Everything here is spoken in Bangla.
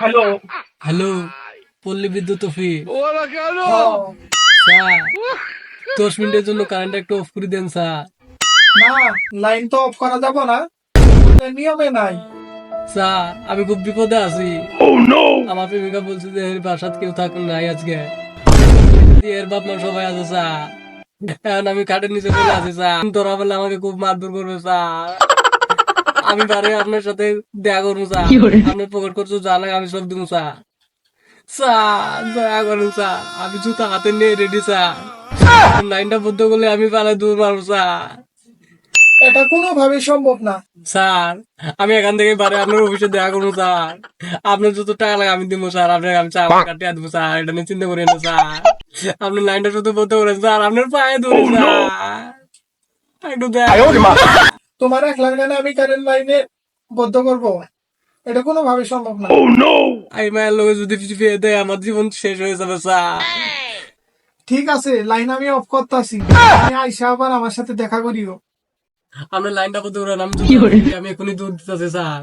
হ্যালো। হ্যালো পল্লী বিদ্যুৎ অফিস। হ্যাঁ। স্যার দশ মিনিটের জন্য কারেন্ট একটু অফ করে দেন স্যার। না লাইন তো অফ করা যাব না। নিয়মে নাই। স্যার আমি খুব বিপদে আছি। আমার প্রেমিকা বলছে যে এর বাসাত কেউ থাকুন নাই আজকে। এর বাপ মা সবাই আছে স্যার। এখন আমি কাঠের নিচে পড়ে আছি স্যার। ধরা পেলে আমাকে খুব মারধর করবে স্যার। আমি বারে আপনার সাথে দেখা করব স্যার। আপনার পকেট করছ জানা আমি সব দিব স্যার। স্যার দয়া করুন স্যার। আমি জুতা হাতে নিয়ে রেডি স্যার। লাইনটা বদ্ধ করলে আমি পালাই দূর মারবো স্যার। এটা সম্ভব না। স্যার আমি এখান থেকে বারে আপনার অফিসে দেখা করব স্যার। আপনার যত টাকা লাগে আমি দিব স্যার। আপনার আমি চা কাটিয়ে দেবো স্যার। এটা নিয়ে চিন্তা করেন না স্যার। আপনি লাইনটা শুধু বলতে করেন স্যার। আপনার পায়ে ধরে স্যার। একটু দেখা। তোমার এক লাখ গানে আমি কারেন্ট লাইনে বদ্ধ করব? এটা কোনোভাবে সম্ভব না। আই মায়ের লোকে যদি ফিরে দেয় আমার জীবন শেষ হয়ে যাবে স্যার। ঠিক আছে লাইন আমি অফ করতেছি। আমি আইসা আবার আমার সাথে দেখা করিও। আপনার লাইনটা করেন আমি আমি এখনই দূর দিতেছি স্যার।